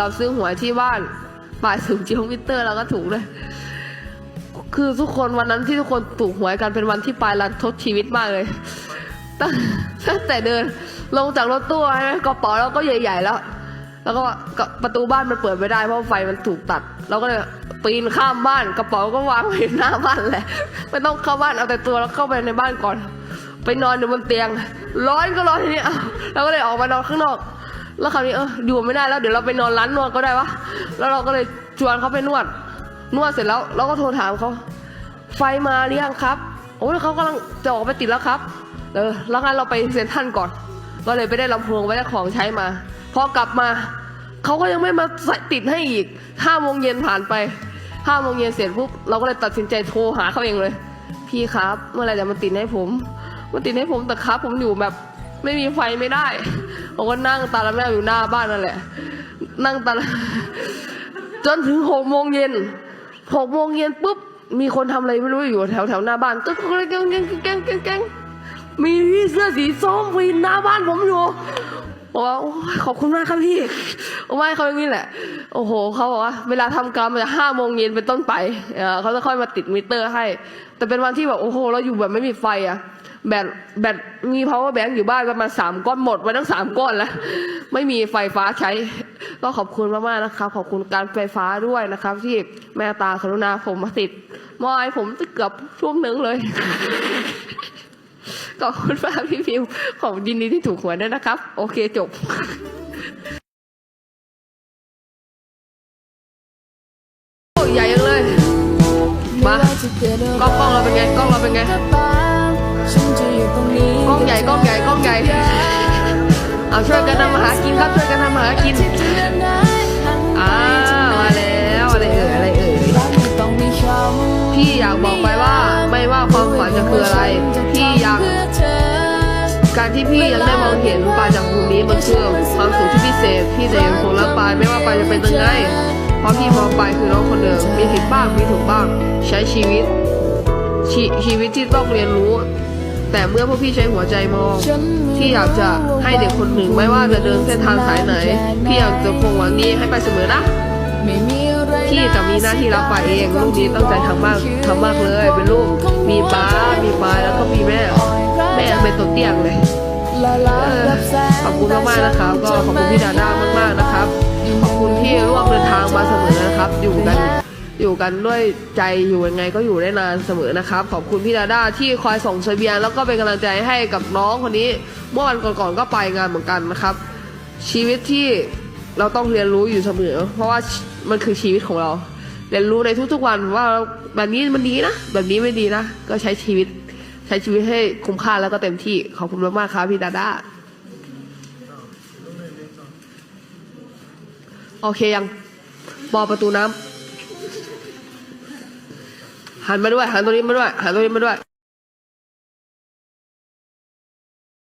เราซื้อหวยที่บ้านปลายสูงเจิโอมิเตอร์เราก็ถูกเลย คือทุกคนวันนั้นที่ทุกคนถูกหวยกันเป็นวันที่ปลายรันทดชีวิตมากเลย ตั้งตั้งแต่เดินลงจากรถตู้ใช่ไหมกระเป๋าเราก็ใหญ่ๆแล้ว แล้วก็ประตูบ้านมันเปิดไม่ได้เพราะไฟมันถูกตัด เราก็เลยปีนข้ามบ้านกระเป๋าก็วางไว้หน้าบ้านแหละไม่ต้องเข้าบ้านเอาแต่ตัวแล้วเข้าไปในบ้านก่อน ไปนอนอยู่บนเตียง ร้อนก็ร้อนทีนี้อ้วเราก็เลยออกมานอนข้างนอก แล้วคราวนี้เอออยู่ไม่ได้แล้วเดี๋ยวเราไปนอนร้านนวดก็ได้วะแล้วเราก็เลยชวนเขาไปนวด นวดเสร็จแล้วเราก็โทรถามเขาไฟมาหรือยังครับโอ้ยเขากำลังจะออกไปติดแล้วครับเออแล้วงั้นเราไปเซ็นทรัลก่อน ก็เลยไปได้ลำโพงไปได้ของใช้มาพอกลับมาเขาก็ยังไม่มาใสติดให้อีกห้าโมงเย็นผ่านไปห้าโมงเย็นเสร็จปุ๊บเราก็เลยตัดสินใจโทรหาเขาเองเลย พี่ครับ เมื่อไรจะมาติดให้ผมมาติดให้ผมแต่ครับ ผมอยู่แบบไม่มีไฟไม่ได้ ผมก็นั่งตาละแมวอยู่หน้าบ้านนั่นแหละ นั่งตาละจนถึงหกโมงเย็นหกโมงเย็นปุ๊บ มีคนทำอะไรไม่รู้อยู่แถวแถวหน้าบ้านก็แกล้งแกล้งแกล้งแกล้งแกงมีพี่เสื้อสีส้มวินหน้าบ้านผมอยู่ บอกว่าโอ้ขอบคุณมากครับพี่เอาไว้เขาอย่างนี้แหละ โอ้โหเขาบอกว่าเวลาทำกรรมันจะห้าโมงเย็นเป็นต้นไปเขาจะค่อยมาติดมิเตอร์ให้ แต่เป็นวันที่แบบโอ้โห เราอยู่แบบไม่มีไฟอะแบตแบตมี power bank อยู่บ้านประมาณสามก้อนหมดไปทั้งสามก้อนแล้ว ไม่มีไฟฟ้าใช้ ก็ขอบคุณมากๆนะครับ ขอบคุณการไฟฟ้าด้วยนะครับ ที่แม่ตากรุณาผมมาติดมอยผมเกือบช่วงหนึ่งเลย ขอบคุณมากพี่พิมพ์ขอบยินดีที่ถูกหวยด้วยนะครับ โอเคจบโอ้ใหญ่ยังเลย มากล้องกล้องเราเป็นไงกล้องเราเป็นไงกล้องใหญ่กล้องใหญ่กล้องใหญ่เอาช่วยกันทำมาหากินครับช่วยกันทำมาหากิน การที่พี่ยังได้มองเห็นปลาจากมุมนี้มันคือความสุขที่พิเศษพี่จะยังคงรักปลาไม่ว่าปลาจะเป็นยังไงเพราะพี่มองปลาคือน้องคนเดิมมีผิดบ้างมีถูกบ้าง ใช้ชีวิตชชีวิตที่ต้องเรียนรู้ แต่เมื่อพวกพี่ใช้หัวใจมอง ที่อยากจะให้เด็กคนหนึ่งไม่ว่าจะเดินเส้นทางสายไหน พี่อยากจะคงหวังนี้ให้ไปเสมอนะพี่จะมีหน้าที่รับไปเองลูกนี้ตั้งใจทำมากทำมากเลย เป็นลูกมีป้ามีป้าแล้วก็มีแม่ แม่เป็นตัวเตี้ยงเลยขอบคุณมากๆนะครับ ก็ขอบคุณพี่ดาด้ามากๆนะครับ ขอบคุณที่ร่วมเดินทางมาเสมอนะครับ อยู่กันอยู่กันด้วยใจอยู่ยังไงก็อยู่ได้นานเสมอนะครับ ขอบคุณพี่ดาด้าที่คอยส่งเสบียงแล้วก็เป็นกำลังใจให้กับน้องคนนี้ เมื่อวันก่อนๆก็ไปงานเหมือนกันนะครับ ชีวิตที่เราต้องเรียนรู้อยู่เสมอ เพราะว่ามันคือชีวิตของเรา เรียนรู้ในทุกๆวันว่าแบบนี้มันดีนะแบบนี้ไม่ดีนะก็ใช้ชีวิต ช้ชีวิตให้คุ้มค่าแล้วก็เต็มที่ ขอบคุณมากๆครับพี่ดาด้าโอเคยังปอประตูน้ำหันมาด้วย หันตรงนี้มาด้วย หันตรงนี้มาด้วย